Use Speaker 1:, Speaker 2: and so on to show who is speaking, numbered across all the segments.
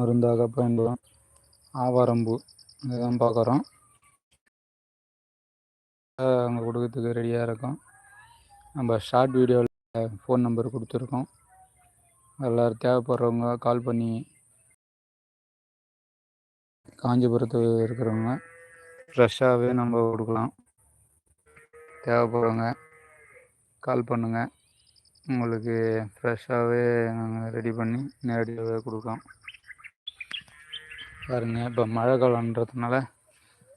Speaker 1: மருந்தாக பயன்படும். ஆவாரம்பூ இதுதான் பார்க்குறோம். அங்கே கொடுக்கறதுக்கு ரெடியாக இருக்கும். நம்ம ஷார்ட் வீடியோவில் ஃபோன் நம்பர் கொடுத்துருக்கோம். எல்லோரும் தேவைப்படுறவங்க கால் பண்ணி காஞ்சிபுரத்தில் இருக்கிறவங்க ஃப்ரெஷ்ஷாகவே நம்ம கொடுக்கலாம். தேவைப்படுறவங்க கால் பண்ணுங்கள் உங்களுக்கு ஃப்ரெஷ்ஷாகவே நாங்கள் ரெடி பண்ணி நேரடியாகவே கொடுக்கலாம். பாருங்கள் இப்போ மழை காலன்றதுனால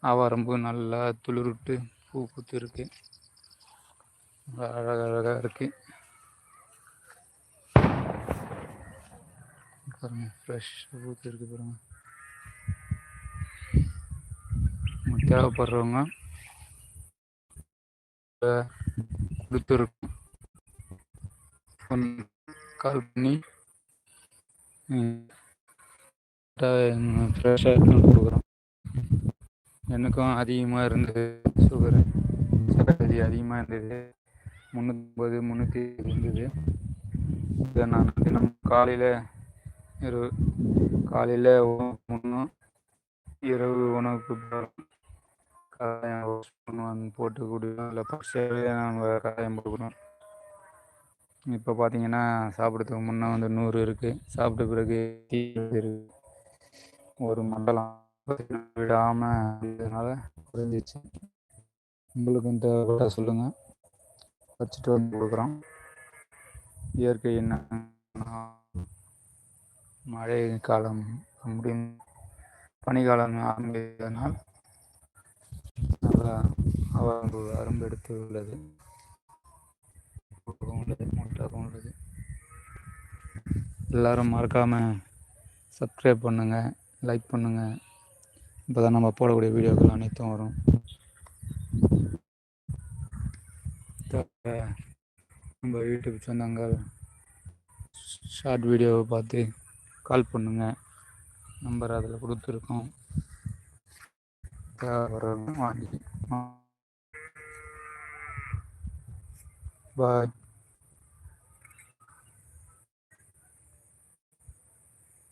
Speaker 1: ஆவாரம்பூ நல்லா துளிர்விட்டு பூ பூத்து இருக்கு அழகழகாக இருக்குது பாருங்க ஃப்ரெஷ்ஷாக பூத்து இருக்கு பாருங்க. தேவைப்படுறவங்க கொடுத்துருக்கோம். கால் பண்ணி ஃப்ரெஷ்ஷாக கொடுக்குறோம். எனக்கும் அதிகமாக இருந்தது சுகரு சக்கரை அதிகமாக இருந்தது. முந்நூற்றம்பது முந்நூற்றி இருந்தது. இதை நான் தினம் காலையில் இரவு காலையில் ஒன்றும் இரவு உணவுக்கு காயம் போட்டு குடிக்கணும். இல்லை பச்சையாகவே நாங்கள் காயம் போட்டுக்கணும். இப்போ பார்த்தீங்கன்னா சாப்பிட்றதுக்கு முன்னே வந்து நூறு இருக்குது சாப்பிட்ட பிறகு இருக்குது ஒரு மண்டலம் விடாமல் இதனால் குறைஞ்சிச்சு உங்களுக்கும் தேவைப்பட்ட சொல்லுங்கள் வச்சுட்டு வந்து கொடுக்குறோம். இயற்கை என்ன? மழை காலம் முடியும் பனிக்காலம் ஆரம்பித்ததனால் நல்லா அரும்பு எடுத்து உள்ளது. உள்ளது முட்டாகவும் உள்ளது. எல்லோரும் மறக்காமல் சப்ஸ்கிரைப் பண்ணுங்கள் லைக் பண்ணுங்கள் இப்போ தான் நம்ம போடக்கூடிய வீடியோக்கள் அனைத்தும் வரும். நம்ம யூடியூப் சொந்தங்கள் ஷார்ட் வீடியோவை பார்த்து கால் பண்ணுங்கள் நம்பர் அதில் கொடுத்துருக்கோம். வாங்கி பாய்